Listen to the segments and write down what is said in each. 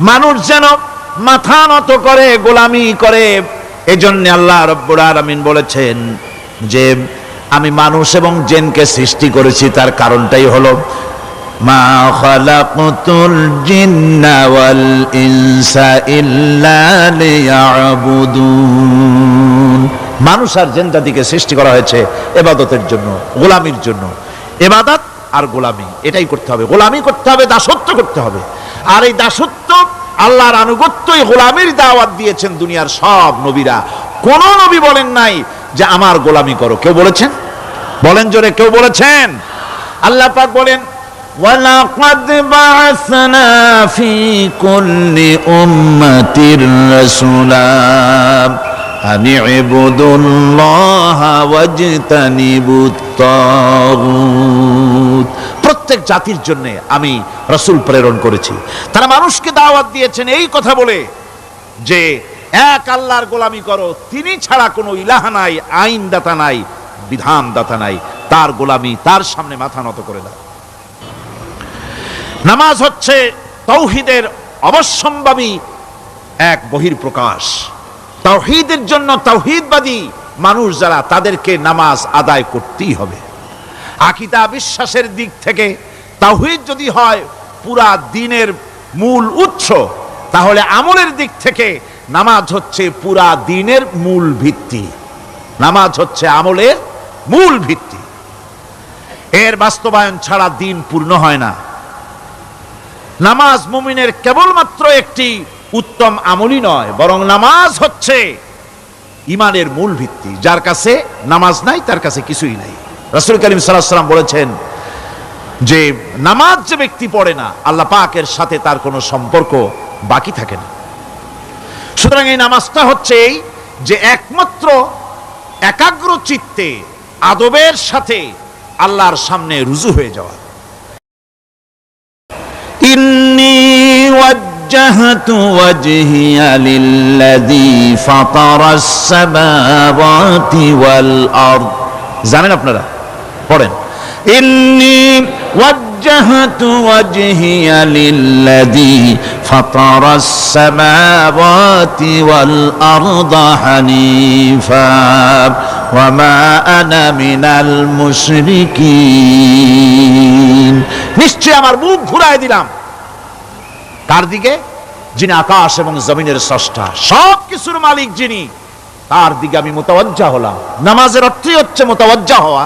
মানুষ যেন মাথা নত করে, গোলামি করে, এজন্য আল্লাহ রব্বুল আলামিন বলেছেন যে, আমি মানুষ এবং জেনকে সৃষ্টি করেছি, তার কারণটাই হলো, মা খালাকতুল জিন্না ওয়াল ইনসা ইল্লা লিয়াবুদুন। মানুষ আর জেন জাতিকে সৃষ্টি করা হয়েছে এবাদতের জন্য, গোলামির জন্য। এবাদত আর গোলামি, এটাই করতে হবে। গোলামি করতে হবে, দাসত্ব করতে হবে। আর এই দাসত্ব আল্লাহর আনুগত্যই গোলামির দাওয়াত দিয়েছেন দুনিয়ার সব নবীরা কোন নবী বলেন নাই যে আমার গোলামি করো কেউ বলেছেন বলেন জোরে কেউ বলেছেন আল্লাহ পাক বলেন ولقد بعثنا في كل أمة رسولا أن اعبدوا الله واجتنبوا الطاغوت প্রত্যেক জাতির জন্য আমি রসুল প্রেরণ করেছি। তারা মানুষকে দাওয়াত দিয়েছেন এই কথা বলে যে, এক আল্লাহর গোলামি করো, তিনি ছাড়া কোনো ইলাহা নাই, আইনদাতা নাই, বিধানদাতা নাই। তার গোলামি তার সামনে মাথা নত করে দাও। নামাজ হচ্ছে তৌহিদের অবশ্যম্ভাবী এক বহির্প্রকাশ তাওহীদের জন্য তাওহীদবাদী মানুষ যারা, তাদেরকে নামাজ আদায় করতেই হবে। আকিদা বিশ্বাসের দিক থেকে তাওহীদ যদি হয় পুরা দিনের মূল উৎস, তাহলে আমলের দিক থেকে নামাজ হচ্ছে পুরা দিনের মূল ভিত্তি। নামাজ হচ্ছে আমলের মূল ভিত্তি। এর বাস্তবায়ন ছাড়া দিন পূর্ণ হয় না। নামাজ মুমিনের কেবলমাত্র একটি উত্তম আমলই নয়, বরং নামাজ হচ্ছে ইমানের মূল ভিত্তি। যার কাছে নামাজ নাই, তার কাছে কিছুই নাই। রাসুল করিম সাল্লাম বলেছেন যে নামাজ যে ব্যক্তি পড়ে না আল্লাহ পাকের সাথে তার কোনো সম্পর্ক বাকি থাকে না সুতরাং এই নামাজটা হচ্ছে এই যে একমাত্র একাগ্র চিত্তে আদবের সাথে আল্লাহর সামনে রুজু হয়ে যাওয়া إني وجهت وجهي للذي فطر السماوات والأرض জানেন আপনারা পড়েন إني وجهت وجهي للذي فطر السماوات والأرض حنيفا وما أنا من المشركين নিশ্চয় আমার মুখ ঘুরাই দিলাম কার দিকে যিনি আকাশ এবং জমিনের স্রষ্টা সব কিছুর মালিক যিনি তার দিকে আমি মোতাবজ্জা হলাম নামাজের অর্থই হচ্ছে মোতাবজ্জা হওয়া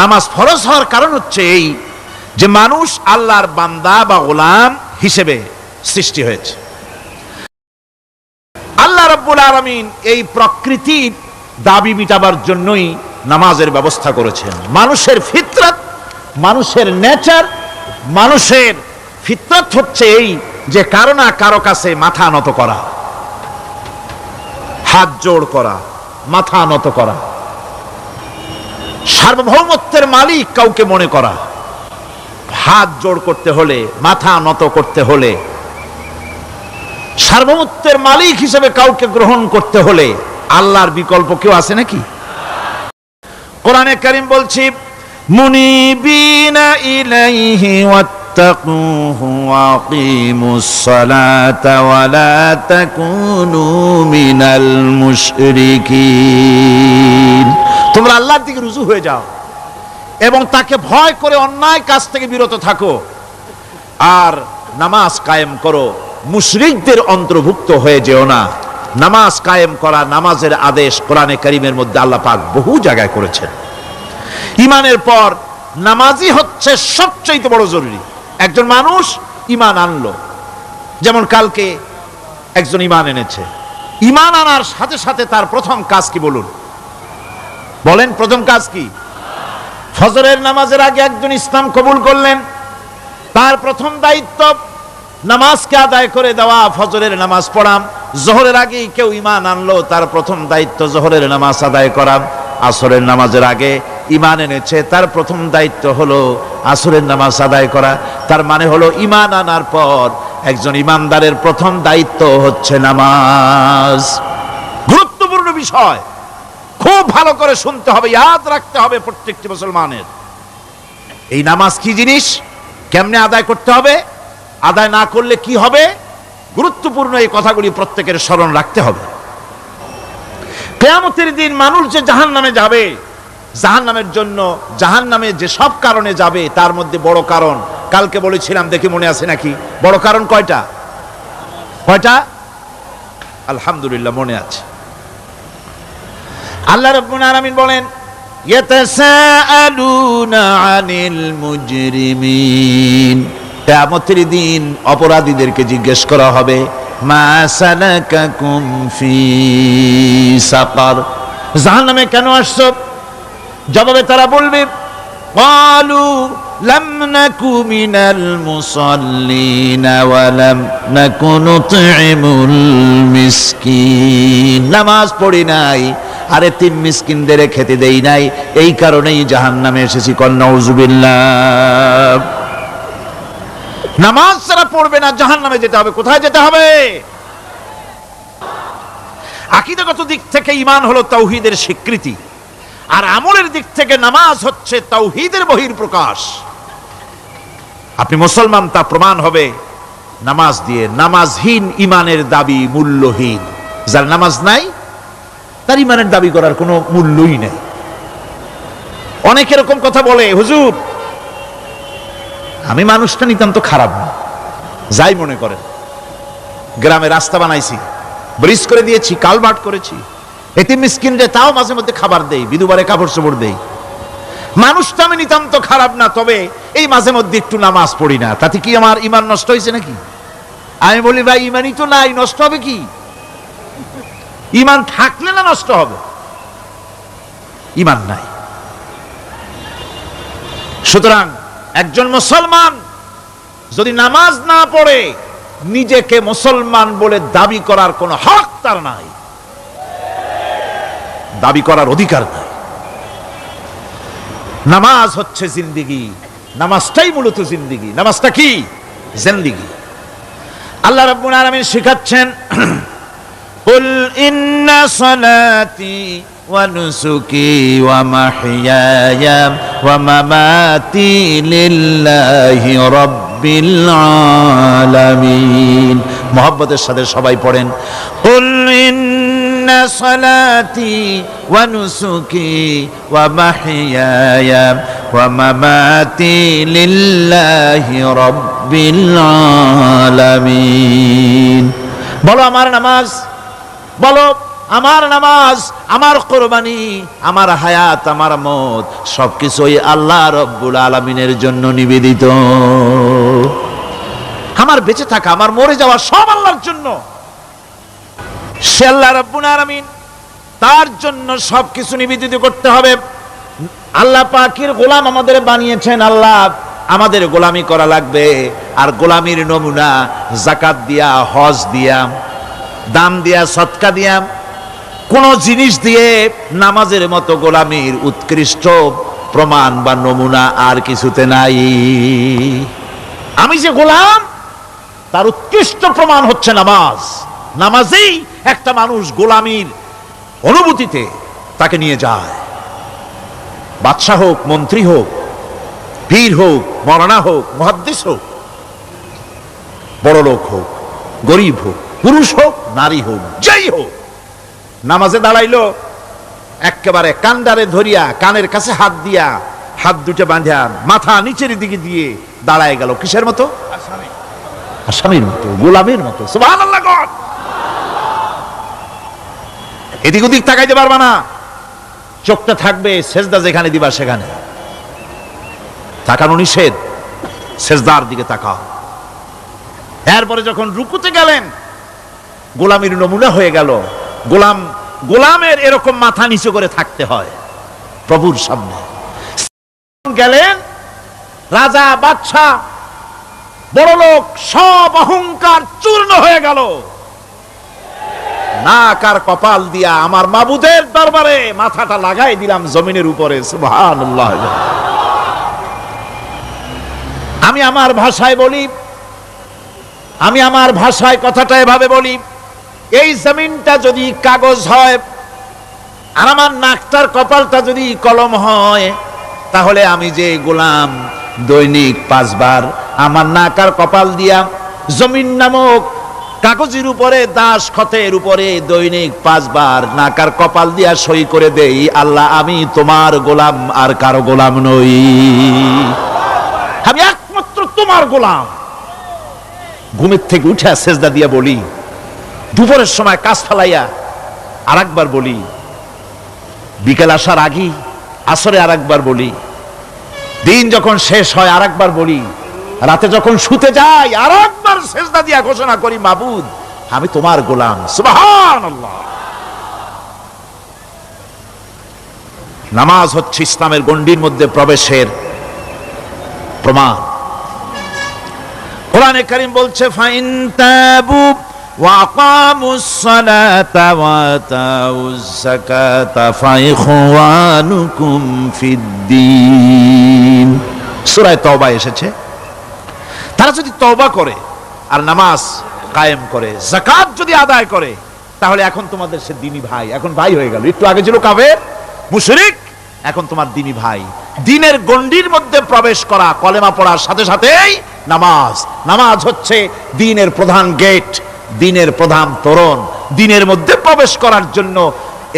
নামাজ ফরজ হওয়ার কারণ হচ্ছে এই যে মানুষ আল্লাহর বান্দা বা গোলাম হিসেবে সৃষ্টি হয়েছে। আল্লাহ রাব্বুল আলামিন এই প্রকৃতির দাবি মিটাবার জন্যই নামাজের ব্যবস্থা করেছেন। মানুষের ফিতরত, মানুষের নেচার, মানুষের ফিতরত হচ্ছে এই যে কারও না কারও কাছে মাথা নত করা, হাত জোড় করা, মাথা নত করা। সার্বভৌমত্বের মালিক কাউকে মনে করা। হাত জোড় করতে হলে, মাথা নত করতে হলে। সার্বভৌমত্বের মালিক হিসেবে কাউকে গ্রহণ করতে হলে আল্লাহর বিকল্প কেউ আছে নাকি? কোরআনে কারিম বলছি ইলাইহি ওয়াত্তাকুহু ওয়াকিমুস সালাতা ওয়া লা তাকুনু মিনাল মুশরিকিন। তোমরা আল্লাহর দিকে রুজু হয়ে যাও এবং তাকে ভয় করে অন্যায় কাজ থেকে বিরত থাকো। আর নামাজ কায়েম করো। মুশরিকদের অন্তর্ভুক্ত হয়ে যেও না। নামাজ কায়েম করা নামাজের আদেশ কোরআনে করিমের মধ্যে আল্লাহ পাক বহু জায়গায় করেছেন। ইমানের পর নামাজই হচ্ছে সবচাইতে বড় জরুরি। একজন মানুষ ইমান আনলো। যেমন কালকে একজন ইমান এনেছে। ইমান আনার সাথে সাথে তার প্রথম কাজ কি বলুন? বলেন, প্রথম কাজ কি? ফজরের নামাজের আগে একজন ইসলাম কবুল করলেন। তার প্রথম দায়িত্ব, নামাজকে আদায় করে দেওয়া, ফজরের নামাজ পড়াম জোহরের আগেই কেউ ইমান আনলো, তার প্রথম দায়িত্ব জোহরের নামাজ আদায় করাম আসরের নামাজের আগে ইমান এনেছে, তার প্রথম দায়িত্ব হলো আসরের নামাজ আদায় করা। তার মানে হলো ইমান আনার পর একজন ইমানদারের প্রথম দায়িত্ব হচ্ছে নামাজ। গুরুত্বপূর্ণ বিষয়। খুব ভালো করে শুনতে হবে, ইয়াদ রাখতে হবে প্রত্যেকটি মুসলমানের। এই নামাজ কি জিনিস? কেমনে আদায় করতে হবে? আদায় না করলে কি হবে? গুরুত্বপূর্ণ এই কথাগুলি প্রত্যেকের স্মরণ রাখতে হবে। কেয়ামতের দিন মানুষ যে জাহান নামে যাবে জাহান নামের জন্য জাহান নামে যে সব কারণে যাবে, তার মধ্যে বড় কারণ। কালকে বলেছিলাম, দেখি মনে আছে নাকি? বড় কারণ কয়টা? কয়টা? আলহামদুলিল্লাহ, মনে আছে। আল্লাহ রব্বুল আলামিন বলেন, ইয়াতাসাআলুনা আনিল মুজরিমিন। কিয়ামতের দিন অপরাধীদেরকে জিজ্ঞেস করা হবে, মা সালাকাকুম ফি সাকার? জাহান্নামে কেন আসছো? জবাবে তারা বলবে قالوا لم نك من المصلين ولم نك نطعم المسكين নামাজ পড়ি নাই আরে তিন মিসকিনদের খেতে দেই নাই এই কারণেই জাহান্নামে এসেছি কন্নাউজুবিল্লাহ নামাজ যারা পড়বে না জাহান্নামে যেতে হবে কোথায় যেতে হবে আকিদাগত দিক থেকে ইমান হলো তাওহীদের স্বীকৃতি আর আমলের দিক থেকে নামাজ হচ্ছে তাওহীদের বহির প্রকাশ আপনি মুসলমান তা প্রমাণ হবে নামাজ দিয়ে। নামাজহীন ইমানের দাবি মূল্যহীন। যার নামাজ নাই, তার ইমানের দাবি করার কোনো মূল্যই নেই। অনেক এরকম কথা বলে, হুজুর, আমি মানুষটা নিতান্ত খারাপ না। যাই মনে করেন, গ্রামে রাস্তা বানাইছি, ব্রিজ করে দিয়েছি, কালভার্ট করেছি এতে মিসকিনরে তাও মাঝে মধ্যে খাবার দেই, বিধুবারে কাপড় চোপড় দেই মানুষটা আমি নিতান্ত খারাপ না, তবে এই মাঝে মধ্যে একটু নামাজ পড়ি না। তাতে কি আমার ইমান নষ্ট হয়েছে নাকি? আমি বলি, ভাই ইমানই তো নাই, নষ্ট হবে কি? ইমান থাকলে না নষ্ট হবে? ইমান নাই। সুতরাং একজন মুসলমান যদি নামাজ না পড়ে, নিজেকে মুসলমান বলে দাবি করার কোনো হক তার নাই। দাবি করার অধিকার নাই নামাজ হচ্ছে জিন্দিগি নামাজটাই মূলত জিন্দিগি নামাজটা কি জিন্দিগি আল্লাহ রাব্বুল আলামিন শেখাচ্ছেন قل إن صلاتي ونسكي ومحياي ومماتي لله رب العالمين মোহাব্বতের সাথে সবাই পড়েন قل إن صلاتي ونسكي ومحياي ومماتي لله رب العالمين বলো আমার নামাজ বলো আমার নামাজ আমার কোরবানি আমার হায়াত আমার মত সবকিছুই আল্লাহ রব্বুল আলমিনের জন্য নিবেদিত আমার বেঁচে থাকা আমার মরে যাওয়া সব আল্লাহর জন্য সে আল্লাহ রব্বুল তার জন্য সবকিছু নিবেদিত করতে হবে। আল্লাহ পাখির গোলাম আমাদের বানিয়েছেন, আল্লাহ আমাদের গোলামি করা লাগবে। আর গোলামির নমুনা জাকাত দিয়া, হজ দিয়াম দাম দিয়া, সৎকা দিয়াম কোন জিনিস দিয়ে নামাজের মতো গোলামির উৎকৃষ্ট প্রমাণ বা নমুনা আর কিছুতে নাই। আমি যে গোলাম, তার উৎকৃষ্ট প্রমাণ হচ্ছে নামাজ। নামাজেই একটা মানুষ গোলামির অনুভূতিতে তাকে নিয়ে যায়। বাদশাহ হোক, মন্ত্রী হোক, পীর হোক, মরানা হোক মহাদ্দেশ হোক, বড় লোক হোক, গরিব হোক, পুরুষ হোক, নারী হোক, যাই হোক, নামাজে দাঁড়াইলো, একেবারে কান্ডারে ধরিয়া, কানের কাছে হাত দিয়া, হাত দুটো বাঁধা মাথা নিচের দিকে দিয়ে দাঁড়ায় গেল। কিসের মতো। আসামির মতো, গোলামের মতো। সুবহানাল্লাহ এদিক ওদিক তাকাইতে পারবা না। চোখটা থাকবে সেজদা যেখানে দিবা সেখানে। তাকানো নিষেধ, সেজদার দিকে তাকাও। এরপরে যখন রুকুতে গেলেন, গোলামির নমুনা হয়ে গেল। গোলাম, গোলামের এরকম মাথা নিচু করে থাকতে হয় প্রভুর সামনে। গেলেন, রাজা, বাদশাহ বড় লোক সব অহংকার চূর্ণ হয়ে গেল। নাক আর কপাল দিয়া আমার মাবুদের দরবারে মাথাটা লাগাই দিলাম জমিনের উপরে আমি আমার ভাষায় বলি, আমি আমার ভাষায় কথাটা এভাবে বলি, এই জমিনটা যদি কাগজ হয় আর আমার নাকটার কপালটা যদি কলম হয়, তাহলে আমি যে গোলাম দৈনিক পাঁচবার, আমার নাক আর কপাল দিয়া জমিন নামক কাগজের উপরে দাস খতের উপরে দৈনিক পাঁচবার, নাকার কপাল দিয়া সই করে দেই, আল্লাহ আমি তোমার গোলাম আর কারও গোলাম নই। আমি একমাত্র তোমার গোলাম। ঘুমের থেকে উঠে সেজদা দিয়া বলি, দুপুরের সময় কাজ ফালাইয়া আর একবার বলি, বিকেল আসার আগেই আসরে আর একবার বলি, দিন যখন শেষ হয় আর একবার বলি রাতে যখন শুতে যাই আর একবার সেজদা দিয়া ঘোষণা করি মাবুদ আমি তোমার গোলাম সুবহানাল্লাহ নামাজ হচ্ছে ইসলামের গণ্ডির মধ্যে প্রবেশের প্রমাণ কোরআনে কারিম বলছে ফাইন তাবু وأقاموا الصلاة وآتوا الزكاة فإخوانكم في الدين সূরা তওবা এসেছে তারা যদি তওবা করে আর নামাজ কায়েম করে, যাকাত যদি আদায় করে, তাহলে এখন তোমাদের সে দিনী ভাই, এখন ভাই হয়ে গেল। একটু আগে ছিল কাফের, মুশরিক, এখন তোমার দিনী ভাই। দিনের গণ্ডির মধ্যে প্রবেশ করা, কলেমা পড়ার সাথে সাথেই নামাজ। নামাজ হচ্ছে দিনের প্রধান গেট, দিনের প্রধান তোরণ। দিনের মধ্যে প্রবেশ করার জন্য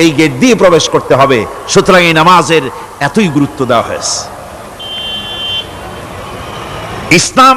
এই গেট দিয়ে প্রবেশ করতে হবে। সুতরাং এই নামাজের এতই গুরুত্ব দেওয়া হয়েছে। ইসলাম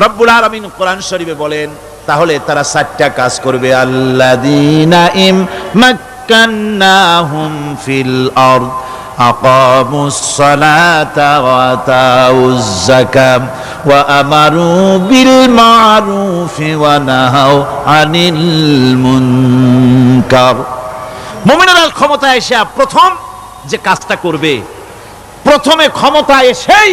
রব্বুল আলমিন কোরআন শরীফে বলেন, তাহলে তারা সাতটা কাজ করবে। আল্লাদিনা ইম মাক্কান্নাহুম ফিল আরদ, আকামুস সালাতা ওয়া তাউজ যাকাত, ওয়া আমারু বিল মারুফি ওয়া নাহাউ আনিল মুনকার। মুমিনরা ক্ষমতা এসে প্রথম যে কাজটা করবে, প্রথমে ক্ষমতা এসেই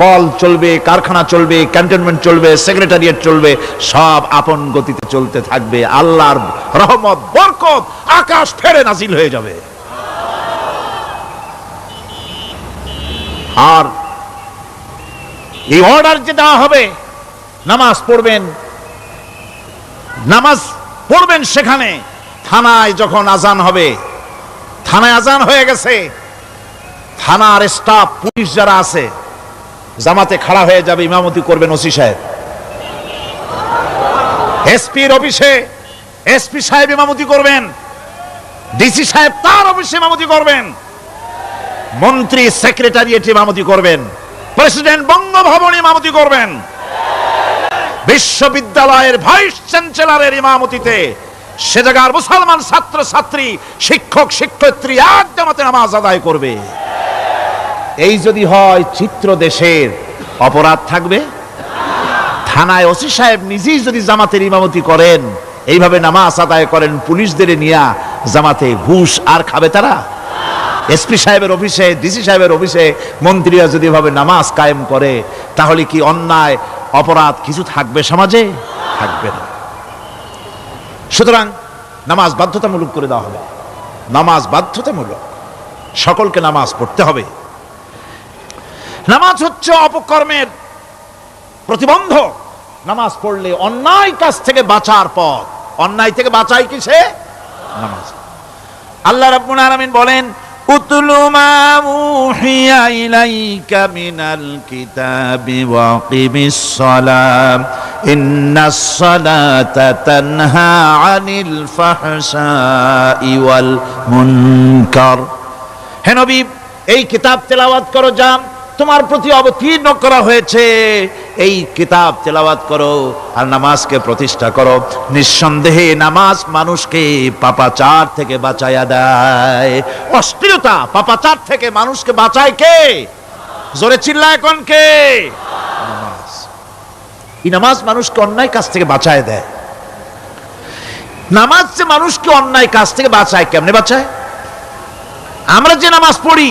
কল চলবে, কারখানা চলবে, ক্যান্টনমেন্ট চলবে, সেক্রেটারিয়েট চলবে, সব আপন গতিতে চলতে থাকবে। আল্লাহর রহমত, বরকত, আকাশ ফেরে নাজিল হয়ে যাবে। আর এই অর্ডার যে দেওয়া হবে, নামাজ পড়বেন নামাজ পড়বেন সেখানে, থানায় যখন আজান হবে, থানায় আজান হয়ে গেছে, থানার স্টাফ পুলিশ যারা আছে জামাতে খাড়া হয়ে যাবে, ইমামতি করবেন ওসি সাহেব। এসপির অফিসে এসপি সাহেব ইমামতি করবেন, ডিসি সাহেব তার অফিসে ইমামতি করবেন, মন্ত্রী সেক্রেটারিয়েট ইমামতি করবেন, প্রেসিডেন্ট বঙ্গভবন ইমামতি করবেন, বিশ্ববিদ্যালয়ের ভাইস চ্যান্সেলরের ইমামতিতে সে জায়গার মুসলমান ছাত্র ছাত্রী শিক্ষক, শিক্ষয়িত্রী এক জামাতে নামাজ আদায় করবে। এই যদি হয় চিত্র দেশের, অপরাধ থাকবে? থানায় ওসি সাহেব নিজেই যদি জামাতের ইমামতি করেন, এইভাবে নামাজ আদায় করেন, পুলিশদের নিয়ে জামাতে ঘুষ আর খাবে তারা? এসপি সাহেবের অফিসে, ডিসি সাহেবের অফিসে মন্ত্রীরা যদি এভাবে নামাজ কায়েম করে, তাহলে কি অন্যায়, অপরাধ কিছু থাকবে সমাজে? থাকবে না। সুতরাং নামাজ বাধ্যতামূলক করে দেওয়া হবে। নামাজ বাধ্যতামূলক। সকলকে নামাজ পড়তে হবে। নামাজ হচ্ছে অপকর্মের প্রতিবন্ধক। নামাজ পড়লে অন্যায় কাজ থেকে বাঁচার পথ। অন্যায় থেকে বাঁচাই কিসে? নামাজ। আল্লাহ রাব্বুল আলামিন বলেন, উতলু মা উহিয়া ইলাইকা মিনাল কিতাবি ওয়া কিমিস সালাম। ইন্নাস সালাতা তানহা আনিল ফাহশাই ওয়াল মুনকার। হে নবী, এই কিতাব তেলাওয়াত করো যা তোমার প্রতি অবতীর্ণ করা হয়েছে। এই কিতাব তেলাওয়াত করো আর নামাজকে প্রতিষ্ঠা করো। নিঃসন্দেহে নামাজ মানুষকে পাপাচার থেকে বাঁচাইয়া দেয়। অশ্লীলতা পাপাচার থেকে মানুষকে বাঁচায় কে? জোরে চিল্লায় কোন কে? এই নামাজ মানুষকে অন্যায় কাজ থেকে বাঁচায় দেয়। নামাজ যে মানুষকে অন্যায় কাজ থেকে বাঁচায়, কেমনে বাঁচায়? আমরা যে নামাজ পড়ি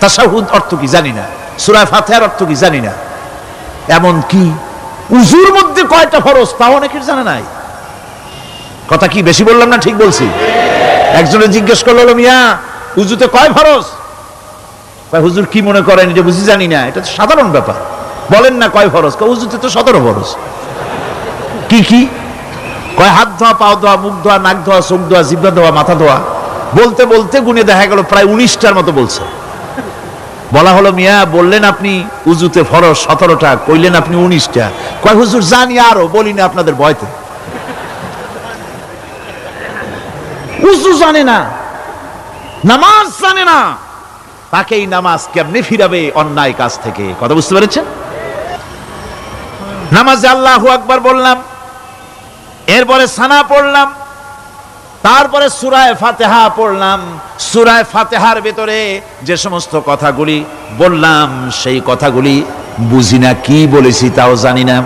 তাসাহুদ অর্থ কি জানি না। সুরায় ফাতেহার অর্থ কি জানি না। এমন কি? উজুর মধ্যে কয়টা ফরজ তাও অনেকের জানা নাই। কথা কি বেশি বললাম না ঠিক বলছি? একজনে জিজ্ঞেস করল মিয়া, উজুতে কয় ফরজ? হুজুর কি মনে করেন যে বুঝি জানি না, এটা তো সাধারণ ব্যাপার। বলেন না কয় ফরজ উজুতে তো সতেরো ফরজ। কি কি? কয়, হাত ধোয়া, পাও ধোয়া, মুখ ধোয়া, নাক ধোয়া, চোখ ধোয়া, জিব্বা ধোয়া, মাথা ধোয়া। বলতে বলতে গুনে দেখা গেল, প্রায় উনিশটার মতো বলছে। বলা হলো, মিয়া, বললেন আপনি উজুতে ফরজ, সতেরোটা, কইলেন আপনি উনিশটা। কয়, হুজুর, জানি আরও, বলি না আপনাদের ভয়তে। উজু জানে না, নামাজ জানে না, তাকে এই নামাজ কেমনে ফিরাবে অন্যায় কাজ থেকে? কথা বুঝতে পেরেছেন? নামাজে আল্লাহ আকবার বললাম, এরপরে সানা পড়লাম তারপরে সুরায় ফাতেহা পড়লাম। সুরায় ফাতেহার ভেতরে যে সমস্ত কথাগুলি বললাম, সেই কথাগুলি বুঝি না, কি বলেছি তাও জানি না।